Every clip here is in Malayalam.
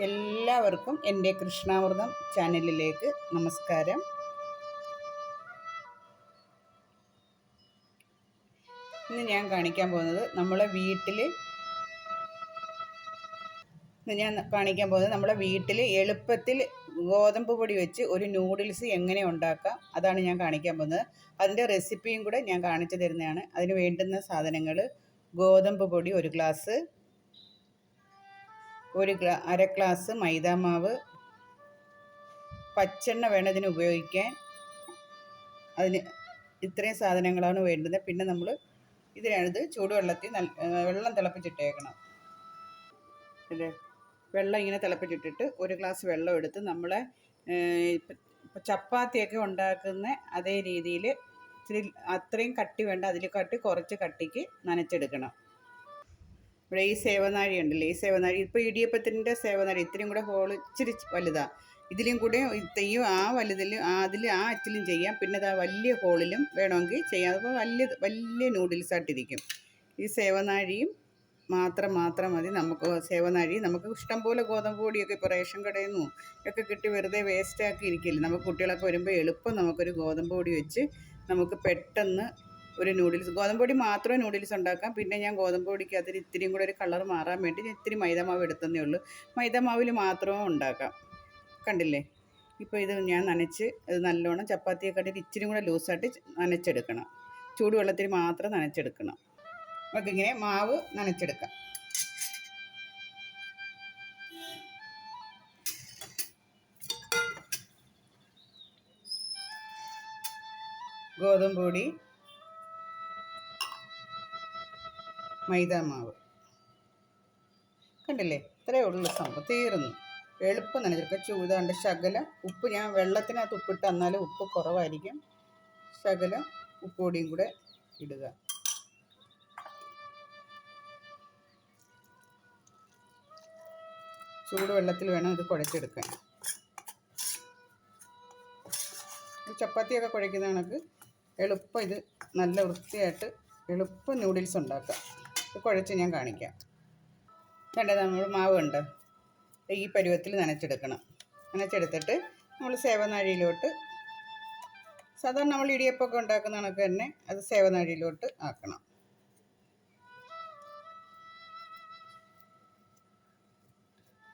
എല്ലാവർക്കും എന്റെ കൃഷ്ണാമൃതം ചാനലിലേക്ക് നമസ്കാരം. ഇന്ന് ഞാൻ കാണിക്കാൻ പോകുന്നത് നമ്മളെ വീട്ടിൽ ഇന്ന് ഞാൻ കാണിക്കാൻ പോകുന്നത് നമ്മളെ വീട്ടിൽ എളുപ്പത്തിൽ ഗോതമ്പ് പൊടി വെച്ച് ഒരു നൂഡിൽസ് എങ്ങനെ ഉണ്ടാക്കാം അതാണ് ഞാൻ കാണിക്കാൻ പോകുന്നത്. അതിന്റെ റെസിപ്പിയും കൂടെ ഞാൻ കാണിച്ചു തരുന്നതാണ്. അതിന് വേണ്ടുന്ന സാധനങ്ങൾ ഗോതമ്പ് പൊടി ഒരു ഗ്ലാസ് ഒരു ഗ്ലാ അര ഗ്ലാസ് മൈദാമാവ് പച്ചെണ്ണ വേണം ഇതിന് ഉപയോഗിക്കാൻ. അതിന് ഇത്രയും സാധനങ്ങളാണ് വേണ്ടത് പിന്നെ നമ്മൾ ഇതിനാണിത് ചൂടുവെള്ളത്തിൽ നല്ല വെള്ളം തിളപ്പിച്ചിട്ടേക്കണം. അല്ലേ? വെള്ളം ഇങ്ങനെ തിളപ്പിച്ചിട്ടിട്ട് ഒരു ഗ്ലാസ് വെള്ളം എടുത്ത് നമ്മളെ ചപ്പാത്തിയൊക്കെ ഉണ്ടാക്കുന്ന അതേ രീതിയിൽ ഇച്ചിരി അത്രയും കട്ടി വേണ്ട അതിൽ കട്ടി കുറച്ച് കട്ടിക്ക് നനച്ചെടുക്കണം. ഇവിടെ ഈ സേവനാഴി ഉണ്ടല്ലോ ഈ സേവനാഴി. ഇപ്പോൾ ഇടിയപ്പത്തിന്റെ സേവനാഴി ഇത്രയും കൂടെ ഹോൾ ഇച്ചിരി വലുതാണ് ഇതിലും കൂടെ തെയ്യും ആ വലുതിലും ആ അതിൽ ആ അച്ചിലും ചെയ്യാം. പിന്നെ അത് ആ വലിയ ഹോളിലും വേണമെങ്കിൽ ചെയ്യാം. അപ്പോൾ വലിയ വലിയ നൂഡിൽസായിട്ടിരിക്കും ഈ സേവനാഴിയും മാത്രം മാത്രം മതി. നമുക്ക് സേവനാഴി നമുക്ക് ഇഷ്ടം പോലെ ഗോതമ്പ് പൊടിയൊക്കെ ഇപ്പോൾ റേഷൻ കടയിൽ നിന്നും ഒക്കെ കിട്ടി വെറുതെ വേസ്റ്റാക്കി ഇരിക്കില്ല. നമുക്ക് കുട്ടികളൊക്കെ വരുമ്പോൾ എളുപ്പം നമുക്കൊരു ഗോതമ്പ് പൊടി വെച്ച് നമുക്ക് പെട്ടെന്ന് ഒരു നൂഡിൽസ് ഗോതമ്പ് പൊടി മാത്രമേ നൂഡിൽസ് ഉണ്ടാക്കാം പിന്നെ ഞാൻ ഗോതമ്പ് അതിൽ ഇത്തിരിയും കൂടെ ഒരു കളർ മാറാൻ വേണ്ടി ഞാൻ ഇത്തിരി മൈദമാവ് എടുത്തതേ ഉള്ളൂ. മൈദമാവിൽ മാത്രമേ ഉണ്ടാക്കാം. കണ്ടില്ലേ? ഇപ്പോൾ ഇത് ഞാൻ നനച്ച് ഇത് നല്ലോണം ചപ്പാത്തിയൊക്കെ ഇട്ടിട്ട് ഇച്ചിരി കൂടെ ലൂസായിട്ട് നനച്ചെടുക്കണം. ചൂടുവെള്ളത്തിൽ മാത്രം നനച്ചെടുക്കണം. നമുക്കിങ്ങനെ മാവ് നനച്ചെടുക്കാം. ഗോതമ്പ് പൊടി മൈദാമാവ്. കണ്ടില്ലേ? ഇത്രയേ ഉള്ളൂ സംഭവം. തീർന്നു. എളുപ്പം നനച്ചെടുക്കുക ചൂതാണ്ട് ശകലം ഉപ്പ് ഞാൻ വെള്ളത്തിനകത്ത് ഉപ്പിട്ട് എന്നാലും ഉപ്പ് കുറവായിരിക്കും. ശകലം ഉപ്പുപൊടിയും കൂടെ ഇടുക. ചൂടുവെള്ളത്തിൽ വേണം ഇത് കുഴച്ചെടുക്കാൻ. ചപ്പാത്തിയൊക്കെ കുഴയ്ക്കുന്ന കണക്ക് എളുപ്പം ഇത് നല്ല വൃത്തിയായിട്ട് എളുപ്പം നൂഡിൽസ് ഉണ്ടാക്കാം. കുഴച്ച് ഞാൻ കാണിക്കാം. കണ്ടത് നമ്മൾ ഉണ്ട് ഈ പരുവത്തിൽ നനച്ചെടുക്കണം. നനച്ചെടുത്തിട്ട് നമ്മൾ സേവനാഴിയിലോട്ട് സാധാരണ നമ്മൾ ഇടിയപ്പമൊക്കെ ഉണ്ടാക്കുന്ന കണക്ക് തന്നെ അത് സേവനാഴിയിലോട്ട് ആക്കണം.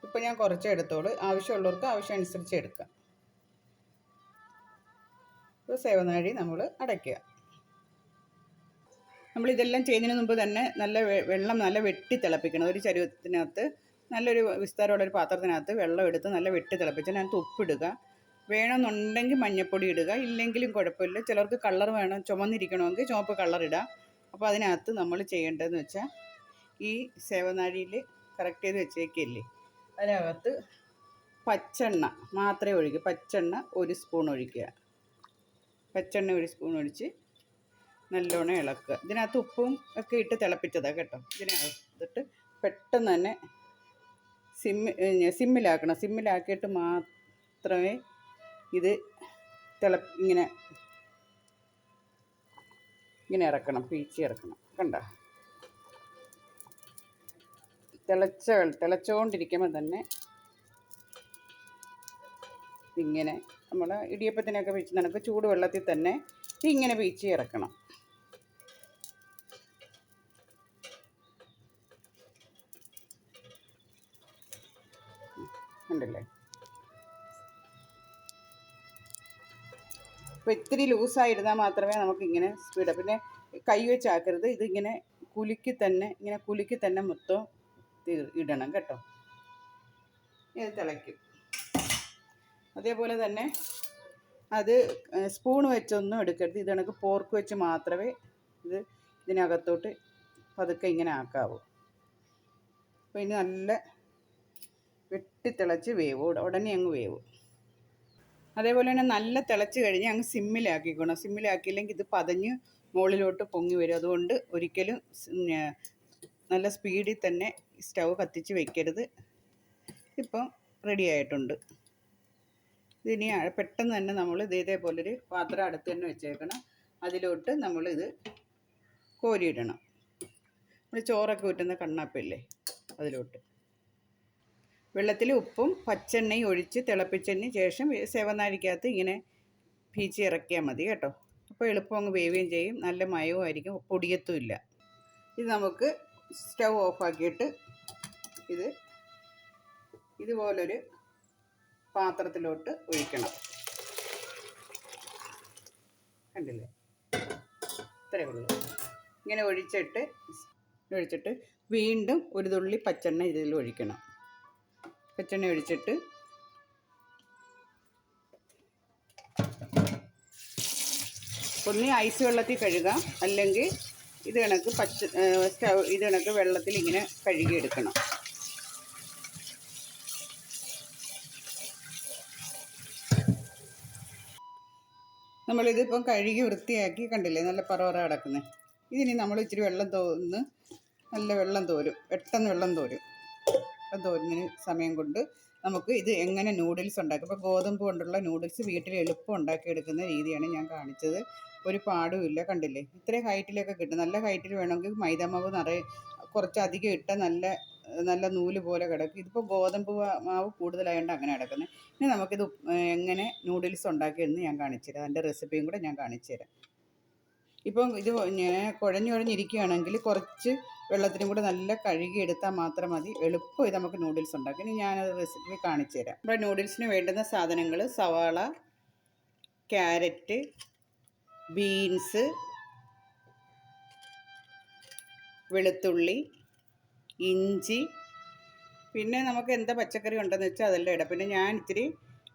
ഇപ്പം ഞാൻ കുറച്ച് എടുത്തോളൂ. ആവശ്യമുള്ളവർക്ക് ആവശ്യം അനുസരിച്ച് എടുക്കാം. ഇപ്പോൾ സേവനാഴി നമ്മൾ അടയ്ക്കുക. നമ്മളിതെല്ലാം ചെയ്യുന്നതിന് മുമ്പ് തന്നെ നല്ല വെള്ളം നല്ല വെട്ടി തിളപ്പിക്കണം. ഒരു ചരുവത്തിനകത്ത് നല്ലൊരു വിസ്താരമുള്ള ഒരു പാത്രത്തിനകത്ത് വെള്ളം എടുത്ത് നല്ല വെട്ടി തിളപ്പിച്ച് അതിനകത്ത് ഉപ്പിടുക. വേണമെന്നുണ്ടെങ്കിൽ മഞ്ഞൾപ്പൊടി ഇടുക. ഇല്ലെങ്കിലും കുഴപ്പമില്ല. ചിലർക്ക് കളർ വേണം ചുമന്നിരിക്കണമെങ്കിൽ ചുവപ്പ് കളർ ഇടാം. അപ്പോൾ അതിനകത്ത് നമ്മൾ ചെയ്യേണ്ടതെന്ന് വെച്ചാൽ ഈ സേവനാഴിയിൽ കറക്റ്റ് ചെയ്ത് വെച്ചേക്കില്ലേ? അതിനകത്ത് പച്ചെണ്ണ മാത്രമേ ഒഴിക്കൂ. പച്ചെണ്ണ ഒരു സ്പൂൺ ഒഴിക്കുക. പച്ചെണ്ണ ഒരു സ്പൂൺ ഒഴിച്ച് നല്ലോണം ഇളക്കുക. ഇതിനകത്ത് ഉപ്പും ഒക്കെ ഇട്ട് തിളപ്പിച്ചതാണ് കേട്ടോ. ഇതിനകത്തിട്ട് പെട്ടെന്ന് തന്നെ സിമ്മി സിമ്മിലാക്കണം. സിമ്മിലാക്കിയിട്ട് മാത്രമേ ഇത് തിള ഇങ്ങനെ ഇങ്ങനെ ഇറക്കണം. പീച്ചി ഇറക്കണം. കണ്ട? തിളച്ച തിളച്ചുകൊണ്ടിരിക്കുമ്പോൾ തന്നെ ഇങ്ങനെ നമ്മൾ ഇടിയപ്പത്തിനൊക്കെ വെച്ച് നമുക്ക് ചൂടുവെള്ളത്തിൽ തന്നെ ഇങ്ങനെ വീച്ച് ഇറക്കണം. ഉണ്ടല്ലേ? അപ്പോൾ ഇത്തിരി ലൂസായിരുന്നാൽ മാത്രമേ നമുക്കിങ്ങനെ സ്പീഡ് പിന്നെ കൈ വെച്ചാക്കരുത് ഇതിങ്ങനെ കുലുക്കി തന്നെ ഇങ്ങനെ കുലുക്കി തന്നെ മൊത്തം ഇടണം കേട്ടോ. ഇത് തിളയ്ക്കും. അതേപോലെ തന്നെ അത് സ്പൂൺ വെച്ചൊന്നും എടുക്കരുത്. ഇത് കണക്ക് പോർക്ക് വെച്ച് മാത്രമേ ഇത് ഇതിനകത്തോട്ട് പതുക്കെ ഇങ്ങനെ ആക്കാവൂ. അപ്പോൾ ഇനി നല്ല വെട്ടിത്തിളച്ച് വേവും ഉടനെ അങ്ങ് വേവും. അതേപോലെ തന്നെ നല്ല തിളച്ച് കഴിഞ്ഞ് അങ്ങ് സിമ്മിലാക്കിക്കണം. സിമ്മിലാക്കിയില്ലെങ്കിൽ ഇത് പതഞ്ഞ് മുകളിലോട്ട് പൊങ്ങി വരും. അതുകൊണ്ട് ഒരിക്കലും നല്ല സ്പീഡിൽ തന്നെ സ്റ്റൗ കത്തിച്ച് വെക്കരുത്. ഇപ്പം റെഡി ആയിട്ടുണ്ട്. ഇതിനി പെട്ടെന്ന് തന്നെ നമ്മൾ ഇത് ഇതേപോലൊരു പാത്രം അടുത്ത് തന്നെ വെച്ചേക്കണം. അതിലോട്ട് നമ്മളിത് കോരിയിടണം. നമ്മൾ ചോറൊക്കെ ഊറ്റുന്ന കണ്ണാപ്പില്ലേ അതിലോട്ട്. വെള്ളത്തിൽ ഉപ്പും പച്ചെണ്ണയും ഒഴിച്ച് തിളപ്പിച്ചതിന് ശേഷം സേവനാരിക്കകത്ത് ഇങ്ങനെ പീച്ചി ഇറക്കിയാൽ മതി കേട്ടോ. അപ്പോൾ എളുപ്പം അങ്ങ് വേവുകയും ചെയ്യും. നല്ല മയവും ആയിരിക്കും പൊടിയത്തുമില്ല ഇത് നമുക്ക് സ്റ്റൗ ഓഫാക്കിയിട്ട് ഇത് ഇതുപോലൊരു പാത്രത്തിലോട്ട് ഒഴിക്കണം. കണ്ടില്ലേ? ഇത്രയേ ഉള്ളൂ. ഇങ്ങനെ ഒഴിച്ചിട്ട് ഒഴിച്ചിട്ട് വീണ്ടും ഒരു തുള്ളി പച്ചെണ്ണ ഇതിൽ ഒഴിക്കണം. പച്ചെണ്ണ ഒഴിച്ചിട്ട് ഒന്ന് ഐസ് വെള്ളത്തിൽ കഴുകാം. അല്ലെങ്കിൽ ഇത് കണക്ക് പച്ച ഇത് കണക്ക് വെള്ളത്തിൽ ഇങ്ങനെ കഴുകിയെടുക്കണം. നമ്മളിതിപ്പം കഴുകി വൃത്തിയാക്കി കണ്ടില്ലേ? നല്ല പറവറ കിടക്കുന്നത് ഇതിനി നമ്മൾ ഇച്ചിരി വെള്ളം തോന്ന് നല്ല വെള്ളം തോരും. പെട്ടെന്ന് വെള്ളം തോരും. വെള്ളം തോരുന്നതിന് സമയം കൊണ്ട് നമുക്ക് ഇത് എങ്ങനെ നൂഡിൽസ് ഉണ്ടാക്കും? ഇപ്പോൾ ഗോതമ്പ് കൊണ്ടുള്ള നൂഡിൽസ് വീട്ടിൽ എളുപ്പം ഉണ്ടാക്കിയെടുക്കുന്ന രീതിയാണ് ഞാൻ കാണിച്ചത്. ഒരു പാടുമില്ല കണ്ടില്ലേ? ഇത്രയും ഹൈറ്റിലൊക്കെ കിട്ടും. നല്ല ഹൈറ്റിൽ വേണമെങ്കിൽ മൈദാമാവ് നിറയെ കുറച്ചധികം ഇട്ട നല്ല നല്ല നൂൽ പോലെ കിടക്കും. ഇതിപ്പോൾ ഗോതമ്പ് മാവ് കൂടുതലായതുകൊണ്ട് അങ്ങനെ കിടക്കുന്നത് ഇനി നമുക്കിത് എങ്ങനെ നൂഡിൽസ് ഉണ്ടാക്കിയെന്ന് ഞാൻ കാണിച്ചു തരാം അതിന്റെ റെസിപ്പിയും കൂടെ ഞാൻ കാണിച്ചു തരാം ഇപ്പം ഇത് ഇങ്ങനെ കുഴഞ്ഞു കുഴഞ്ഞിരിക്കുകയാണെങ്കിൽ കുറച്ച് വെള്ളത്തിനും കൂടെ നല്ല കഴുകി എടുത്താൽ മാത്രം മതി. എളുപ്പം ഇത് നമുക്ക് നൂഡിൽസ് ഉണ്ടാക്കാം. ഇനി ഞാനത് റെസിപ്പി കാണിച്ചു തരാം നമ്മുടെ നൂഡിൽസിന് വേണ്ടുന്ന സാധനങ്ങൾ സവാള ക്യാരറ്റ് ബീൻസ് വെളുത്തുള്ളി ഇഞ്ചി പിന്നെ നമുക്ക് എന്താ പച്ചക്കറി ഉണ്ടെന്ന് വെച്ചാൽ അതെല്ലാം ഇടാം. പിന്നെ ഞാൻ ഇത്തിരി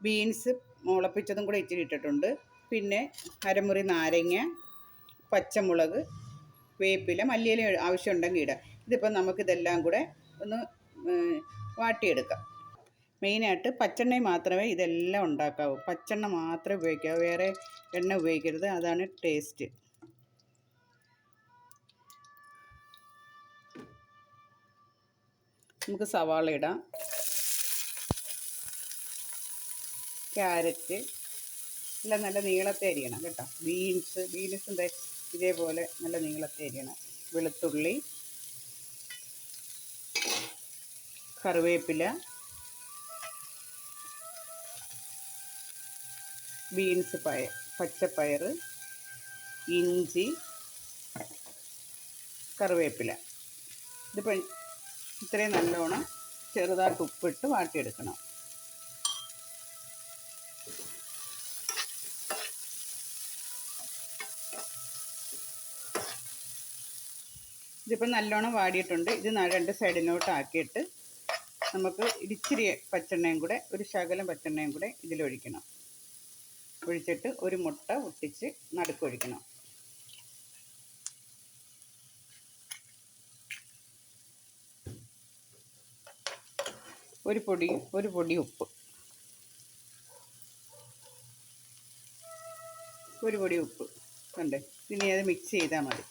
ബീൻസ് മുളപ്പിച്ചതും കൂടെ ഇച്ചിരി ഇട്ടിട്ടുണ്ട്. പിന്നെ അരമുറി നാരങ്ങ പച്ചമുളക് വേപ്പില മല്ലിയില ആവശ്യമുണ്ടെങ്കിൽ ഇടാം. നമുക്ക് നമുക്കിതെല്ലാം കൂടെ ഒന്ന് വാട്ടിയെടുക്കാം. മെയിനായിട്ട് പച്ചെണ്ണ മാത്രമേ ഇതെല്ലാം ഉണ്ടാക്കാവൂ. പച്ചെണ്ണ മാത്രമേ ഉപയോഗിക്കാവൂ. വേറെ എണ്ണ ഉപയോഗിക്കരുത്. അതാണ് ടേസ്റ്റ്. നമുക്ക് സവാള ഇടാം. ക്യാരറ്റ്. എല്ലാം നല്ല നീളത്തെ അരിയണം കേട്ടോ. ബീൻസ് ബീൻസ് എന്താ ഇതേപോലെ നല്ല നീളത്തെ അരിയണം. വെളുത്തുള്ളി കറിവേപ്പില ബീൻസ് പയർ പച്ചപ്പയർ ഇഞ്ചി കറിവേപ്പില. ഇതിപ്പോൾ ഇത്രയും നല്ലോണം ചെറുതായിട്ട് ഉപ്പിട്ട് വാട്ടിയെടുക്കണം. ഇതിപ്പോൾ നല്ലോണം വാടിയിട്ടുണ്ട്. ഇത് രണ്ട് സൈഡിലോട്ട് ആക്കിയിട്ട് നമുക്ക് ഇച്ചിരി പച്ചെണ്ണയും കൂടെ ഒരു ശകലം പച്ചെണ്ണയും കൂടെ ഇതിലൊഴിക്കണം. ഒഴിച്ചിട്ട് ഒരു മുട്ട ഒട്ടിച്ച് നടുക്കൊഴിക്കണം. ഒരു പൊടി ഒരു പൊടി ഉപ്പ്. ഒരു പൊടി ഉപ്പ്. ഉണ്ട് ഇനി അത് മിക്സ് ചെയ്താൽ മതി.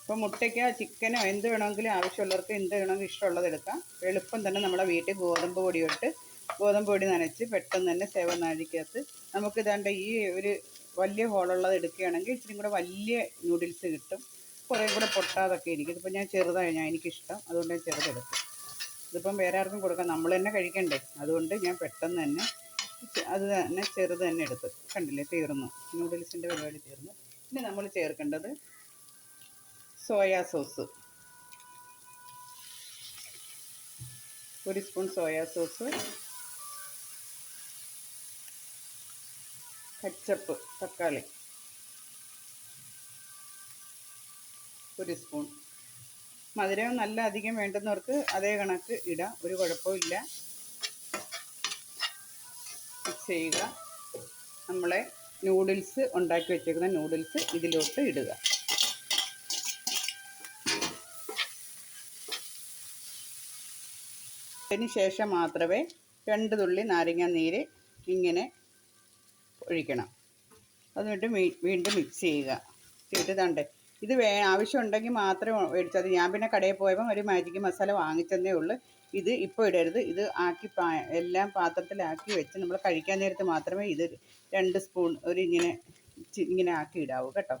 ഇപ്പോൾ മുട്ടയ്ക്കോ ചിക്കനോ എന്ത് വേണമെങ്കിലും ആവശ്യമുള്ളവർക്ക് എന്ത് വേണമെങ്കിലും ഇഷ്ടമുള്ളത് എടുക്കാം. എളുപ്പം തന്നെ നമ്മുടെ വീട്ടിൽ ഗോതമ്പ് പൊടി ഇട്ട് ഗോതമ്പ് പൊടി നനച്ച് പെട്ടെന്ന് തന്നെ സേവനാഴിക്കകത്ത് നമുക്ക് ഇതാണ്ട് ഈ ഒരു വലിയ ഹോളുള്ളത് എടുക്കുകയാണെങ്കിൽ ഇച്ചിരി കൂടെ വലിയ നൂഡിൽസ് കിട്ടും. കുറേ കൂടെ പൊട്ടാതൊക്കെ ഇരിക്കും. ഇതിപ്പോൾ ഞാൻ ചെറുതാണ് ഞാൻ എനിക്കിഷ്ടം. അതുകൊണ്ട് ഞാൻ ചെറുതെടുക്കും. ഇതിപ്പം വേറെ ആർക്കും കൊടുക്കാം നമ്മൾ തന്നെ കഴിക്കണ്ടേ? അതുകൊണ്ട് ഞാൻ പെട്ടെന്ന് തന്നെ അത് തന്നെ ചെറുത് തന്നെ എടുത്തു. കണ്ടില്ലേ? തീർന്നു. നൂഡിൽസിന്റെ പരിപാടി തീർന്നു. ഇനി നമ്മൾ ചേർക്കേണ്ടത് സോയാ സോസ്. ഒരു സ്പൂൺ സോയാ സോസ്. കച്ചപ്പ് തക്കാളി. ഒരു സ്പൂൺ. മധുരം നല്ല അധികം വേണ്ടുന്നവർക്ക് അതേ കണക്ക് ഇടാം. ഒരു കുഴപ്പമില്ല മിക്സ് ചെയ്യുക. നമ്മളെ നൂഡിൽസ് ഉണ്ടാക്കി വെച്ചേക്കുന്ന നൂഡിൽസ് ഇതിലോട്ട് ഇടുക. അതിന് ശേഷം മാത്രമേ രണ്ട് തുള്ളി നാരങ്ങ നീര് ഇങ്ങനെ ഒഴിക്കണം. എന്നിട്ട് വീണ്ടും മിക്സ് ചെയ്യുക. ചെയ്ത് തണ്ടേ ഇത് വേ ആവശ്യമുണ്ടെങ്കിൽ മാത്രം മേടിച്ചത് ഞാൻ പിന്നെ കടയിൽ പോയപ്പോൾ ഒരു മാജിക് മസാല വാങ്ങിച്ചതേ ഉള്ളൂ. ഇത് ഇപ്പോൾ ഇടരുത്. ഇത് ആക്കി പാ എല്ലാം പാത്രത്തിലാക്കി വെച്ച് നമ്മൾ കഴിക്കാൻ നേരത്ത് മാത്രമേ ഇത് രണ്ട് സ്പൂൺ ഒരു ഇങ്ങനെ ഇങ്ങനെ ആക്കി ഇടാവൂ കേട്ടോ.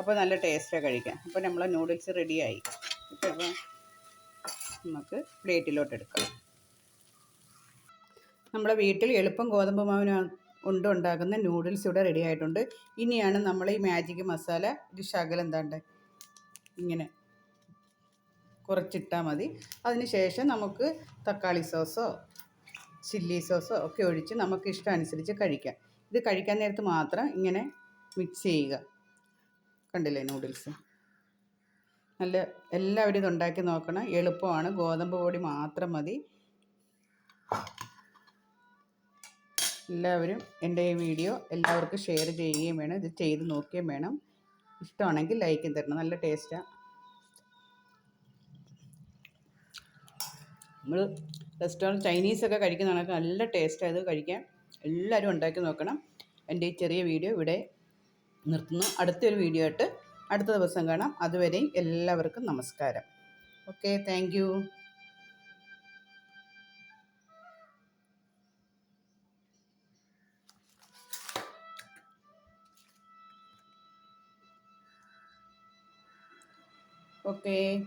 അപ്പോൾ നല്ല ടേസ്റ്റാണ് കഴിക്കാം അപ്പോൾ നമ്മളെ നൂഡിൽസ് റെഡിയായി ഇപ്പോൾ നമുക്ക് പ്ലേറ്റിലോട്ട് എടുക്കാം. നമ്മുടെ വീട്ടിൽ എളുപ്പം ഗോതമ്പ് മാവിന് കൊണ്ട് ഉണ്ടാക്കുന്ന നൂഡിൽസ് ഇവിടെ റെഡി ആയിട്ടുണ്ട്. ഇനിയാണ് നമ്മൾ ഈ മാജിക് മസാല ഒരു ശകലം എന്താണ്ട്? ഇങ്ങനെ കുറച്ചിട്ടാൽ മതി. അതിന് ശേഷം നമുക്ക് തക്കാളി സോസോ ചില്ലി സോസോ ഒക്കെ ഒഴിച്ച് നമുക്ക് ഇഷ്ടം അനുസരിച്ച് കഴിക്കാം. ഇത് കഴിക്കാൻ നേരത്ത് മാത്രം ഇങ്ങനെ മിക്സ് ചെയ്യുക. കണ്ടില്ലേ നൂഡിൽസ് നല്ല എല്ലാവരും ഇത് ഉണ്ടാക്കി നോക്കണം. എളുപ്പമാണ്. ഗോതമ്പ് പൊടി മാത്രം മതി. എല്ലാവരും എന്റെ ഈ വീഡിയോ എല്ലാവർക്കും ഷെയർ ചെയ്യുകയും വേണം ഇത് ചെയ്ത് നോക്കുകയും വേണം. ഇഷ്ടമാണെങ്കിൽ ലൈക്കും തരണം നല്ല ടേസ്റ്റാണ് നമ്മൾ റെസ്റ്റോറന്റ് ചൈനീസൊക്കെ കഴിക്കുന്ന കണക്ക് നല്ല ടേസ്റ്റാണ് ഇത് കഴിക്കാൻ. എല്ലാവരും ഉണ്ടാക്കി നോക്കണം. എന്റെ ഈ ചെറിയ വീഡിയോ ഇവിടെ നിർത്തുന്നു. അടുത്തൊരു വീഡിയോ ആയിട്ട് അടുത്ത ദിവസം കാണാം. അതുവരെയും എല്ലാവർക്കും നമസ്കാരം. Okay thank okay